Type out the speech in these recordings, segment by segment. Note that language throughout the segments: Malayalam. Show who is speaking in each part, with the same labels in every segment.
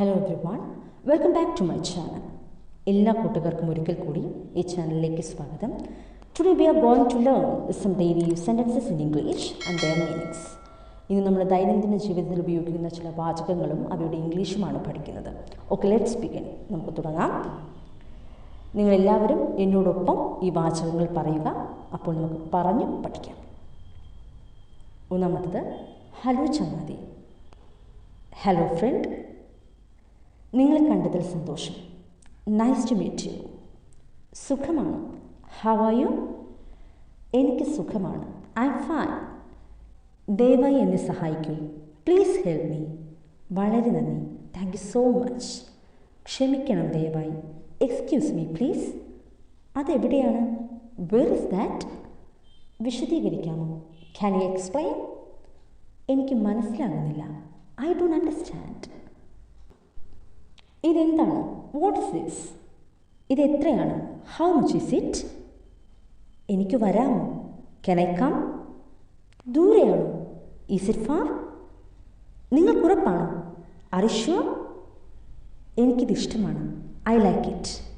Speaker 1: Hello everyone welcome back to my channel എല്ലാ കൂട്ടുകാർക്കും ഒരിക്കൽ കൂടി ഈ ചാനലിലേക്ക് സ്വാഗതം. Today we are going to learn some daily sentences in English and their meanings ഇന്ന് നമ്മൾ ദൈനംദിന ജീവിതത്തിൽ ഉപയോഗിക്കുന്ന ചില വാചകങ്ങളും അവയുടെ ഇംഗ്ലീഷുമാണ് പഠിക്കുന്നത്. ഓക്കെ ലെറ്റ്സ് ബിഗിൻ നമുക്ക് തുടങ്ങാം. നിങ്ങളെല്ലാവരും എന്നോടൊപ്പം ഈ വാചകങ്ങൾ പറയുക. അപ്പോൾ നമുക്ക് പറഞ്ഞു പഠിക്കാം. ഒന്നാമത്തത് ഹലോ ചങ്ങാതി. ഹലോ ഫ്രണ്ട് നിങ്ങളെ കണ്ടതിൽ സന്തോഷം. നൈസ് ടു മീറ്റ് യു സുഖമാണ്? ഹൗ ആർ യു എനിക്ക് സുഖമാണ്. ഐ ഫൈൻ ദയവായി എന്നെ സഹായിക്കൂ. പ്ലീസ് ഹെൽപ്പ് മീ വളരെ നന്ദി. താങ്ക് യു സോ മച്ച് ക്ഷമിക്കണം ദയവായി. എക്സ്ക്യൂസ് മീ പ്ലീസ് അതെവിടെയാണ്? വേർ ഇസ് ദാറ്റ് വിശദീകരിക്കാമോ? ക്യാൻ യു എക്സ്പ്ലെയിൻ എനിക്ക് മനസ്സിലാകുന്നില്ല. ഐ ഡോണ്ട് അണ്ടർസ്റ്റാൻഡ് ഇതെന്താണ്? വാട്ട് ഇസ് ദിസ് ഇത് എത്രയാണ് ഹൗ മച്ച് ഇസ് ഇറ്റ് എനിക്ക് വരാമോ? കെൻ ദൂരെയാണോ? ഈസ് ഇറ്റ് ഫാർ നിങ്ങൾക്ക് ഉറപ്പാണോ? അറിഷ്വർ എനിക്കിത് ഇഷ്ടമാണ്. ഐ ലൈക്ക് ഇറ്റ്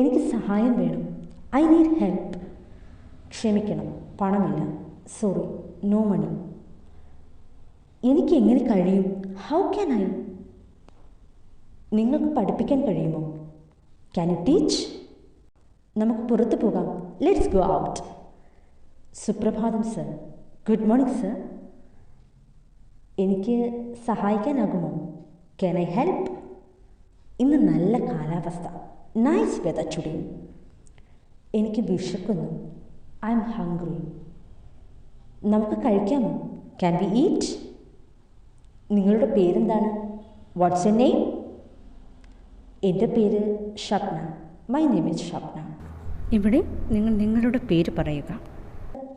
Speaker 1: എനിക്ക് സഹായം വേണം. ഐ നീഡ് ഹെൽപ്പ് ക്ഷമിക്കണം. പണമില്ല. സോറി നോ മണി എനിക്ക് എങ്ങനെ കഴിയും? ഹൗ ക്യാൻ ഐ നിങ്ങൾക്ക് പഠിപ്പിക്കാൻ കഴിയുമോ? ക്യാൻ യു ടീച്ച് നമുക്ക് പുറത്തു പോകാം. ലെറ്റ്സ് ഗോ ഔട്ട് സുപ്രഭാതം സർ ഗുഡ് മോർണിംഗ് സർ എനിക്ക് സഹായിക്കാനാകുമോ? ക്യാൻ ഐ ഹെൽപ്പ് ഇന്ന് നല്ല കാലാവസ്ഥ. നൈസ് വെതർ ചുടി എനിക്ക് വിശക്കുന്നു. ഐ എം ഹംഗ്രി നമുക്ക് കഴിക്കാമോ? ക്യാൻ വി ഈറ്റ് നിങ്ങളുടെ പേരെന്താണ്? വാട്ട്സ് എ നെയിം എന്റെ പേര് Shapna my name is Shapna ഇവിടെ നിങ്ങൾ നിങ്ങളുടെ പേര് പറയുക.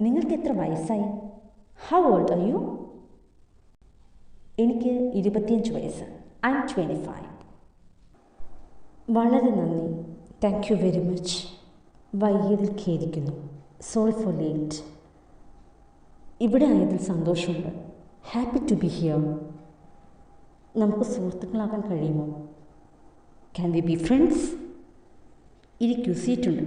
Speaker 1: നിങ്ങൾക്ക് എത്ര വയസ്സായി? ഹൗ ഓൾഡ് ആർ യു എനിക്ക് ഇരുപത്തിയഞ്ച് വയസ്സ്. ഐ എം ട്വന്റി ഫൈവ് വളരെ നന്ദി. താങ്ക് യു വെരി മച്ച് വൈകിയതിൽ ഖേദിക്കുന്നു. സോറി ഫോർ ലേറ്റ് ഇവിടെ ആയതിൽ സന്തോഷമുണ്ട്. ഹാപ്പി ടു ബി ഹിയർ നമുക്ക് സുഹൃത്തുക്കളാകാൻ കഴിയുമോ? ക്യാൻ വി ബി ഫ്രണ്ട്സ് ഇരിക്കൂ സീറ്റുണ്ട്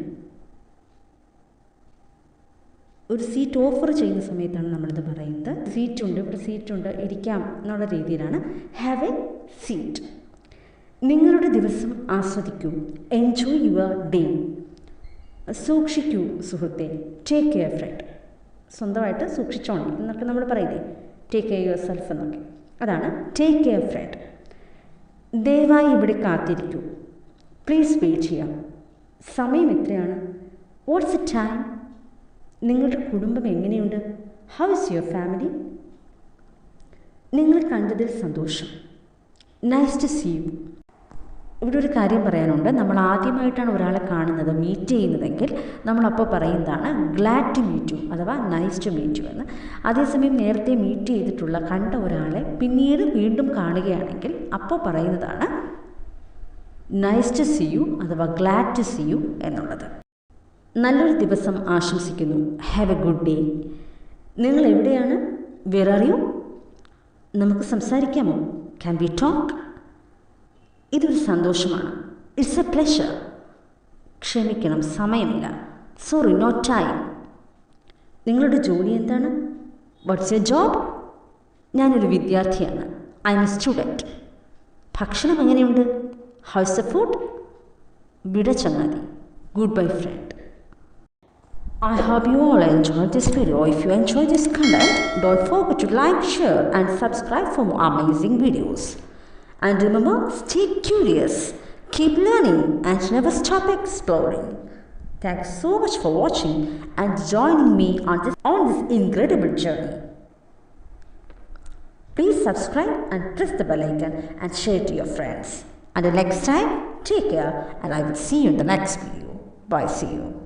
Speaker 1: ഒരു സീറ്റ് ഓഫർ ചെയ്യുന്ന സമയത്താണ് നമ്മളിത് പറയുന്നത്. സീറ്റുണ്ട് ഇവിടെ സീറ്റുണ്ട് ഇരിക്കാം എന്നുള്ള രീതിയിലാണ്. ഹാവ് എ സീറ്റ് നിങ്ങളുടെ ദിവസം ആസ്വദിക്കൂ. എൻജോയ് യുവർ ഡേ സൂക്ഷിക്കൂ സുഹൃത്തെ. ടേക്ക് കെയർ ഫ്രണ്ട് സ്വന്തമായിട്ട് സൂക്ഷിച്ചോണം എന്നൊക്കെ നമ്മൾ പറയില്ലേ ടേക്ക് കെയർ യുവർ സെൽഫ് എന്നൊക്കെ. അതാണ് ടേക്ക് കെയർ ഫ്രണ്ട് ദയവായി ഇവിടെ കാത്തിരിക്കൂ. പ്ലീസ് വെയിറ്റ് ചെയ്യാം സമയം എത്രയാണ്? വാട്ട്സ് എ ടൈം നിങ്ങളുടെ കുടുംബം എങ്ങനെയുണ്ട്? ഹൗ ഇസ് യുവർ ഫാമിലി നിങ്ങൾ കണ്ടതിൽ സന്തോഷം. നൈസ് ടു സീ യു ഇവിടെ ഒരു കാര്യം പറയാനുണ്ട്. നമ്മൾ ആദ്യമായിട്ടാണ് ഒരാളെ കാണുന്നത് മീറ്റ് ചെയ്യുന്നതെങ്കിൽ നമ്മളപ്പോൾ പറയുന്നതാണ് ഗ്ലാഡ് ടു മീറ്റ് യു അഥവാ നൈസ് ടു മീറ്റ് യു എന്ന്. അതേസമയം നേരത്തെ മീറ്റ് ചെയ്തിട്ടുള്ള കണ്ട ഒരാളെ പിന്നീട് വീണ്ടും കാണുകയാണെങ്കിൽ അപ്പോൾ പറയുന്നതാണ് നൈസ് ടു സി യു അഥവാ ഗ്ലാഡ് ടു സി യു എന്നുള്ളത്. നല്ലൊരു ദിവസം ആശംസിക്കുന്നു. ഹാവ് എ ഗുഡ് ഡേ നിങ്ങൾ എവിടെയാണ്? വേർ ആർ യു നമുക്ക് സംസാരിക്കാമോ? ക്യാൻ ബി ടോക്ക് ഇതൊരു സന്തോഷമാണ്. ഇറ്റ്സ് എ പ്ലഷർ ക്ഷമിക്കണം സമയമില്ല. സോറി നോട്ട് ടൈം നിങ്ങളുടെ ജോലി എന്താണ്? വാട്ട്സ് എ ജോബ് ഞാനൊരു വിദ്യാർത്ഥിയാണ്. ഐ എം എ സ്റ്റുഡന്റ് ഭക്ഷണം എങ്ങനെയുണ്ട് ഹൗസ് എ ഫുഡ് വിട ചങ്ങാതി good bye friend I hope you all enjoyed this video. If you enjoyed this content, don't forget to like, share and subscribe for more amazing videos. And remember, stay curious, keep learning and never stop exploring. Thanks so much for watching and joining me on this, on this incredible journey. Please subscribe and press the bell icon and share to your friends. Until next time, take care and I will see you in the next video. Bye, see you.